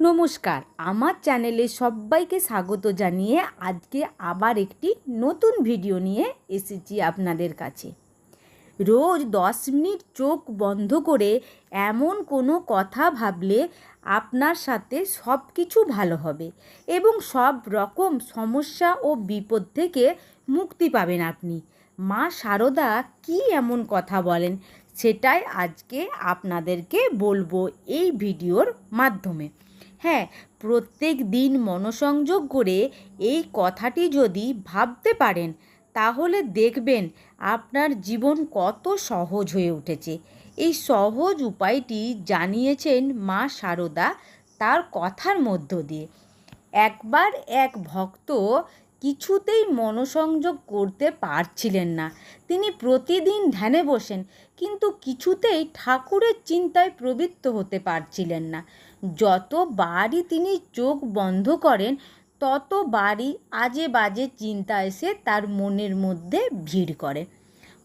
নমস্কার। আমার চ্যানেলে সবাইকে স্বাগত জানিয়ে আজকে আবার একটি নতুন ভিডিও নিয়ে এসেছি আপনাদের কাছে। রোজ দশ মিনিট চোখ বন্ধ করে এমন কোনো কথা ভাবলে আপনার সাথে সব কিছু ভালো হবে এবং সব রকম সমস্যা ও বিপদ থেকে মুক্তি পাবেন আপনি। মা শারদা কি এমন কথা বলেন সেটাই আজকে আপনাদেরকে বলব এই ভিডিওর মাধ্যমে। হ্যাঁ প্রত্যেক দিন মনসংযোগ করে এই কথাটি যদি ভাবতে পারেন, তাহলে দেখবেন আপনার জীবন কত সহজ হয়ে উঠেছে। এই সহজ উপায়টি জানিয়েছেন মা সারদা তার কথার মধ্য দিয়ে। একবার এক ভক্ত কিছুতেই মনোসংযোগ করতে পারছিলেন না। তিনি প্রতিদিন ধ্যানে বসেন, কিন্তু কিছুতেই ঠাকুরের চিন্তায় প্রবৃত্ত হতে পারছিলেন না। যতবারই তিনি চোখ বন্ধ করেন ততবারই আজে বাজে চিন্তা এসে তার মনের মধ্যে ভিড় করে।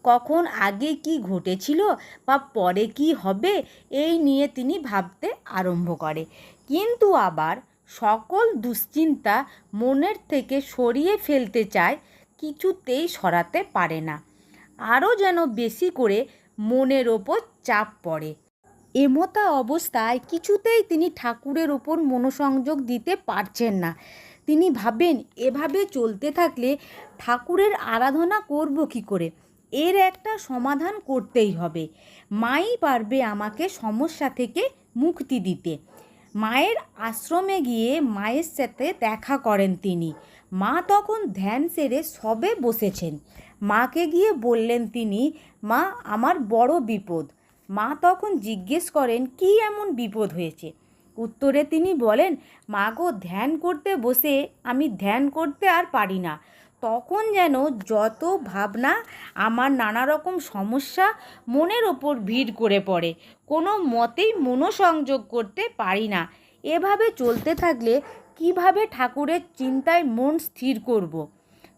কখন আগে কি ঘটেছিল বা পরে কি হবে, এই নিয়ে তিনি ভাবতে আরম্ভ করে। কিন্তু আবার সকল দুশ্চিন্তা মনের থেকে সরিয়ে ফেলতে চায়, কিছুতেই সরাতে পারে না। আরও যেন বেশি করে মনের ওপর চাপ পড়ে। এমতা অবস্থায় কিছুতেই তিনি ঠাকুরের ওপর মনোসংযোগ দিতে পারছেন না। তিনি ভাবেন, এভাবে চলতে থাকলে ঠাকুরের আরাধনা করব কি করে? এর একটা সমাধান করতেই হবে। মাই পারবে আমাকে সমস্যা থেকে মুক্তি দিতে। মায়ের আশ্রমে গিয়ে মায়ের সাথে দেখা করেন তিনি। মা তখন ধ্যান সেরে সবে বসেছেন। মাকে গিয়ে বললেন তিনি, মা, আমার বড় বিপদ। মা তখন জিজ্ঞেস করেন, কি এমন বিপদ হয়েছে? উত্তরে তিনি বলেন, মা গো, ধ্যান করতে বসে আমি ধ্যান করতে আর পারি না। তখন যেন যত ভাবনা, আমার নানা রকম সমস্যা মনের ওপর ভিড় করে পড়ে। কোনো মতেই মনোসংযোগ করতে পারি না। এভাবে চলতে থাকলে কীভাবে ঠাকুরের চিন্তায় মন স্থির করব।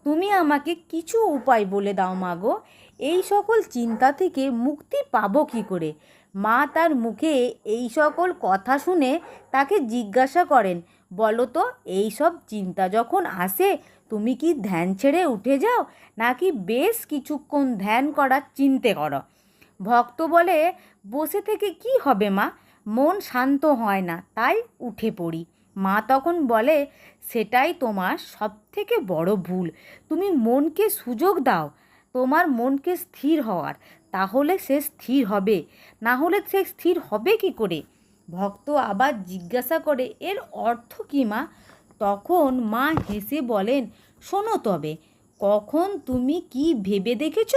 তুমি আমাকে কিছু উপায় বলে দাও মা গো। এই সকল চিন্তা থেকে মুক্তি পাবো কী করে? মা তার মুখে এই সকল কথা শুনে তাকে জিজ্ঞাসা করেন, বলো তো, এই সব চিন্তা যখন আসে, তুমি কি ধ্যান ছেড়ে উঠে যাও? নাকি বেশ কিছুক্ষণ ধ্যান করার চিনতে করো? ভক্ত বলে, বসে থেকে কি হবে মা? মন শান্ত হয় না, তাই উঠে পড়ি। মা তখন বলে, সেটাই তোমার সব থেকে বড় ভুল। তুমি মনকে সুযোগ দাও তোমার মনকে স্থির হওয়ার, তাহলে সে স্থির হবে। না হলে সে স্থির হবে কি করে? ভক্ত আবার জিজ্ঞাসা করে, এর অর্থ কী মা? তখন মা হেসে বলেন, শোনো তবে, কখন তুমি কি ভেবে দেখেছ?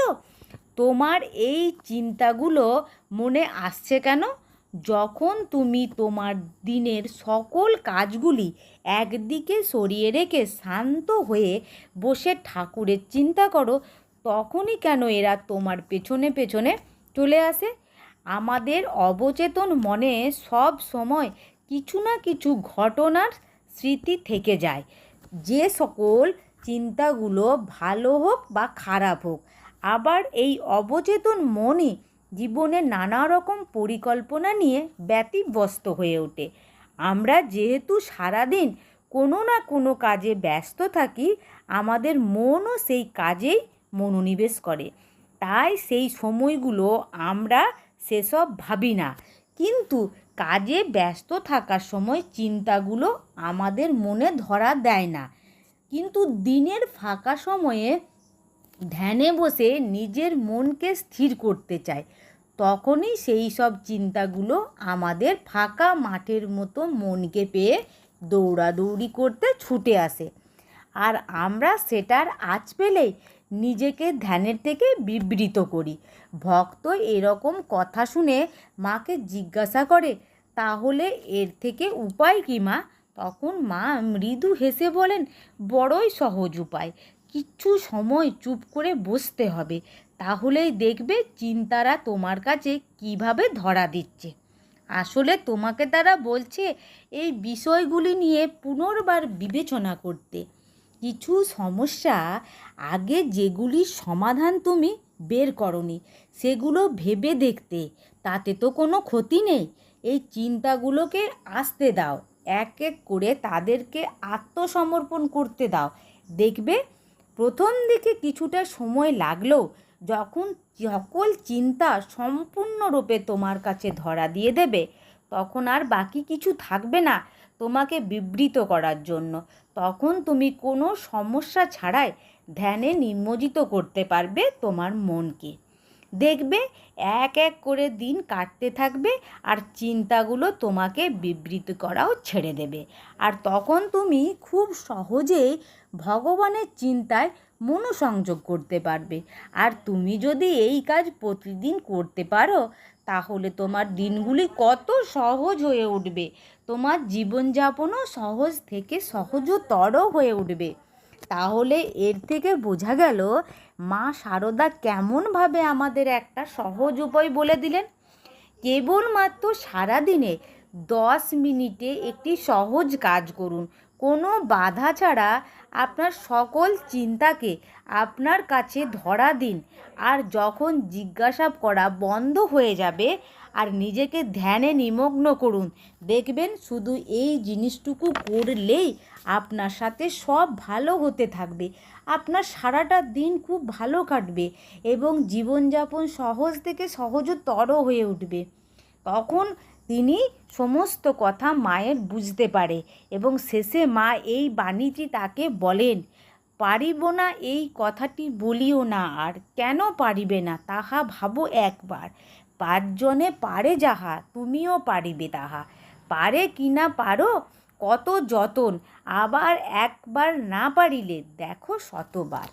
তোমার এই চিন্তাগুলো মনে আসছে কেন? যখন তুমি তোমার দিনের সকল কাজগুলি একদিকে সরিয়ে রেখে শান্ত হয়ে বসে ঠাকুরের চিন্তা করো তখনই কেন এরা তোমার পেছনে পেছনে চলে আসে? আমাদের অবচেতন মনে সব সময় কিছু না কিছু ঘটনার স্মৃতি থেকে যায়। যে সকল চিন্তাগুলো ভালো হোক বা খারাপ হোক, আবার এই অবচেতন মনই জীবনে নানা রকম পরিকল্পনা নিয়ে ব্যতিব্যস্ত হয়ে ওঠে। আমরা যেহেতু সারাদিন কোনো না কোনো কাজে ব্যস্ত থাকি, আমাদের মনও সেই কাজেই মনোনিবেশ করে। তাই সেই সময়গুলো আমরা সেসব ভাবি না। কিন্তু কাজে ব্যস্ত থাকার সময় চিন্তাগুলো আমাদের মনে ধরা দেয় না। কিন্তু দিনের ফাঁকা সময়ে ধ্যানে বসে নিজের মনকে স্থির করতে চাই, তখনই সেই সব চিন্তাগুলো আমাদের ফাঁকা মাঠের মতো মনকে পেয়ে দৌড়াদৌড়ি করতে ছুটে আসে। আর আমরা সেটার আঁচ পেলেই নিজেকে ধ্যানের থেকে বিবৃত করি। ভক্ত এরকম কথা শুনে মাকে জিজ্ঞাসা করে, তাহলে এর থেকে উপায় কী মা? তখন মা মৃদু হেসে বলেন, বড়ই সহজ উপায়। কিচ্ছু সময় চুপ করে বসতে হবে। তাহলেই দেখবে চিন্তারা তোমার কাছে কীভাবে ধরা দিচ্ছে। আসলে তোমাকে তারা বলছে, এই বিষয়গুলি নিয়ে পুনর্বার বিবেচনা করতে। কিছু সমস্যা আগে যেগুলির সমাধান তুমি বের করনি, সেগুলো ভেবে দেখতে। তাতে তো কোনো ক্ষতি নেই। এই চিন্তাগুলোকে আসতে দাও। এক এক করে তাদেরকে আত্মসমর্পণ করতে দাও। দেখবে প্রথম দিকে কিছুটা সময় লাগলেও যখন সকল চিন্তা সম্পূর্ণরূপে তোমার কাছে ধরা দিয়ে দেবে। তখন আর বাকি কিছু থাকবে না তোমাকে বিবৃত করার জন্য। তখন তুমি কোনো সমস্যা ছাড়াই ধ্যানে নিমজ্জিত করতে পারবে তোমার মনকে। দেখবে এক এক করে দিন কাটতে থাকবে আর চিন্তাগুলো তোমাকে বিবৃত করাও ছেড়ে দেবে। আর তখন তুমি খুব সহজেই ভগবানের চিন্তায় মনোসংযোগ করতে পারবে। আর তুমি যদি এই কাজ প্রতিদিন করতে পারো, তাহলে তোমার দিনগুলি কত সহজ হয়ে উঠবে। তোমার জীবনযাপনও সহজ থেকে সহজতর হয়ে উঠবে। তাহলে এর থেকে বোঝা গেল, মা সারদা কেমনভাবে আমাদের একটা সহজ উপায় বলে দিলেন। কেবলমাত্র সারাদিনে দশ মিনিটে একটি সহজ কাজ করুন। কোনো বাধা ছাড়া আপনার সকল চিন্তাকে আপনার কাছে ধরা দিন। আর যখন জিজ্ঞাসা করা বন্ধ হয়ে যাবে, আর নিজেকে ধ্যানে নিমগ্ন করুন, দেখবেন শুধু এই জিনিসটুকু করলেই আপনার সাথে সব ভালো হতে থাকবে। আপনার সারাটা দিন খুব ভালো কাটবে এবং জীবনযাপন সহজ থেকে সহজতর হয়ে উঠবে। তখন তিনি সমস্ত কথা মায়ের বুঝতে পারে এবং শেষে মা এই বাণীটি তাকে বলেন, পারিব না এই কথাটি বলিও না, আর কেন পারিবে না তাহা ভাবো একবার। পাঁচজনে পারে যাহা, তুমিও পারিবে তাহা। পারে কি না পারো, কত যতন, আবার একবার না পারিলে দেখো শতবার।